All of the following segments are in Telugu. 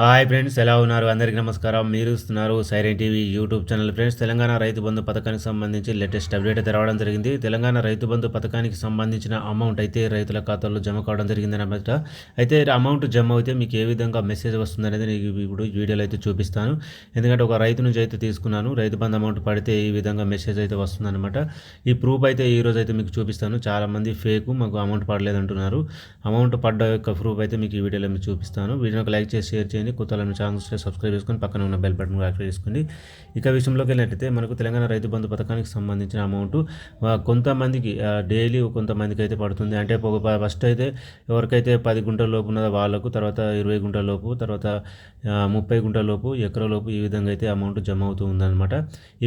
హాయ్ ఫ్రెండ్స్ ఎలా ఉన్నారు? అందరికీ నమస్కారం. మీరు ఇస్తున్నారు Siren TV YouTube channel friends. Telangana Rythu Bandhu పథకానికి సంబంధించి లేటెస్ట్ అప్డేట్ అయితే రావడం జరిగింది. తెలంగాణ రైతు బంధు పథకానికి సంబంధించిన అమౌంట్ అయితే రైతుల ఖాతాల్లో జమ కావడం జరిగింది అనమాట అయితే అమౌంట్ జమ అయితే మీకు ఏ విధంగా మెసేజ్ వస్తుంది అనేది నేను ఇప్పుడు వీడియోలో అయితే చూపిస్తాను. ఎందుకంటే ఒక రైతు నుంచి అయితే తీసుకున్నాను. రైతు బంధు అమౌంట్ పడితే ఈ విధంగా మెసేజ్ అయితే వస్తుందన్నమాట. ఈ ప్రూఫ్ అయితే ఈ రోజు అయితే మీకు చూపిస్తాను. చాలామంది ఫేక్ మాకు అమౌంట్ పడలేదు అంటున్నారు అమౌంట్ పడ్డ యొక్క ప్రూఫ్ అయితే మీకు ఈ వీడియోలో మీకు చూపిస్తాను. వీడియోకి లైక్ చేసి షేర్ చేయండి. కొత్త వాళ్ళని ఛానల్స్ సబ్స్క్రైబ్ చేసుకొని పక్కన ఉన్న బెల్ బటన్ యాక్టివేట్ చేసుకోండి. ఇక విషయంలోకి వెళ్ళినట్టయితే మనకు తెలంగాణ రైతు బంధు పథకానికి సంబంధించిన అమౌంట్ కొంతమందికి డైలీ కొంతమందికి అయితే పడుతుంది. అంటే ఒక ఫస్ట్ అయితే ఎవరికైతే పది గుంటల లోపు ఉన్నదో వాళ్ళకు తర్వాత ఇరవై గుంటల లోపు తర్వాత ముప్పై గుంటల లోపు ఎకరా లోపు ఈ విధంగా అయితే అమౌంట్ జమ అవుతూ ఉందన్నమాట.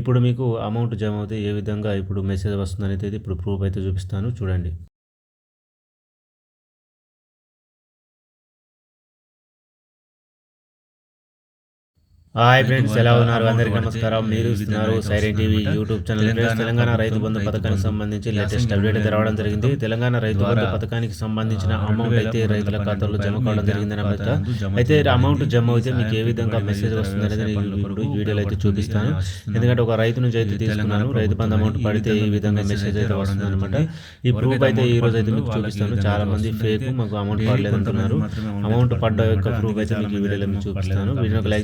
ఇప్పుడు మీకు అమౌంట్ జమ అవుతే ఏ విధంగా ఇప్పుడు మెసేజ్ వస్తుందని అయితే ఇప్పుడు ప్రూఫ్ అయితే చూపిస్తాను. చూడండి. హాయ్ ఫ్రెండ్స్ ఎలా ఉన్నారు? అందరికీ నమస్కారం. మీరు ఇస్తున్నారు Siren TV YouTube channel friends Telangana Rythu Bandhu పథకానికి సంబంధించి లేటెస్ట్ అప్డేట్ అయితే రావడం జరిగింది. తెలంగాణ రైతు బంధు పథకానికి సంబంధించిన అమౌంట్ అయితే రైతుల ఖాతాలో జమ కావడం జరిగింది అన్నమాట అయితే అమౌంట్ జమ అయితే మీకు ఏ విధంగా మెసేజ్ వస్తుంది అనేది నేను ఇప్పుడు వీడియోలో అయితే చూపిస్తాను. ఎందుకంటే ఒక రైతు నుంచి అయితే తీసుకున్నాను. రైతు బంధు అమౌంట్ పడితే ఈ విధంగా మెసేజ్ అయితే వస్తుంది అనమాట ఈ ప్రూఫ్ అయితే ఈ రోజు అయితే మీకు చూపిస్తాను. చాలా మంది ఫేక్ మాకు అమౌంట్ పడలేదు అంటున్నారు అమౌంట్ పడ్డ యొక్క ప్రూఫ్ అయితే మీకు ఈ వీడియోలో మీకు చూపిస్తాను వీడియోకి లైక్